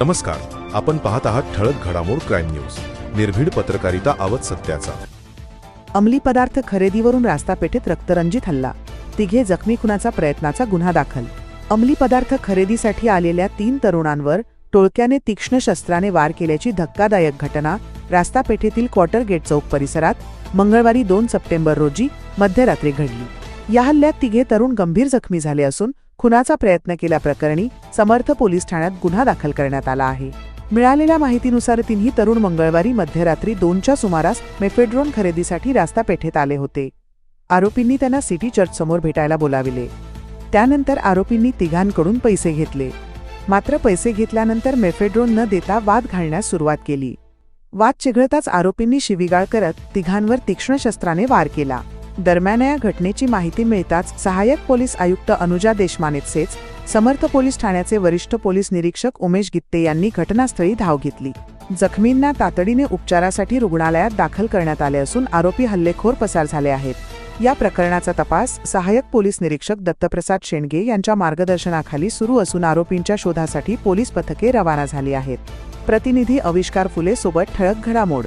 नमस्कार आपण पाहत आहात ठळक घडामोड क्राईम न्यूज. निर्भीड पत्रकारिता आवत सत्याचा. अंमली पदार्थ खरेदीवरून रास्तापेठेत रक्तरंजित हल्ला. तिघे जखमी खुनाचा प्रयत्नाचा गुन्हा दाखल. अंमली पदार्थ खरेदीसाठी आलेल्या तीन तरुणांवर टोळक्याने तीक्ष्ण शस्त्राने वार केल्याची धक्कादायक घटना रास्तापेठेतील क्वार्टर गेट चौक परिसरात मंगळवारी दोन सप्टेंबर रोजी मध्यरात्री घडली. या हल्ल्यात तिघे तरुण गंभीर जखमी झाले असून खुनाचा प्रयत्न केल्याप्रकरणी समर्थ पोलीस ठाण्यात गुन्हा दाखल करण्यात आला आहे. मिळालेल्या माहितीनुसार तिन्ही तरुण मंगळवारी मध्यरात्री दोनच्या सुमारास मेफेड्रोन खरेदीसाठी रास्ता पेठेत आले होते. आरोपींनी त्यांना सिटी चर्च समोर भेटायला बोलाविले. त्यानंतर आरोपींनी तिघांकडून पैसे घेतले. मात्र पैसे घेतल्यानंतर मेफेड्रोन न देता वाद घालण्यास सुरुवात केली. वाद चिघळताच आरोपींनी शिवीगाळ करत तिघांवर तीक्ष्ण शस्त्राने वार केला. दरम्यान या घटनेची माहिती मिळताच सहाय्यक पोलीस आयुक्त अनुजा देशमानेसेच समर्थ पोलीस ठाण्याचे वरिष्ठ पोलीस निरीक्षक उमेश गित्ते यांनी घटनास्थळी धाव घेतली. जखमींना तातडीने उपचारासाठी रुग्णालयात दाखल करण्यात आले असून आरोपी हल्लेखोर पसार झाले आहेत. या प्रकरणाचा तपास सहाय्यक पोलीस निरीक्षक दत्तप्रसाद शेंडगे यांच्या मार्गदर्शनाखाली सुरू असून आरोपींच्या शोधासाठी पोलीस पथके रवाना झाली आहेत. प्रतिनिधी अविष्कार फुले सोबत ठळक घडामोड.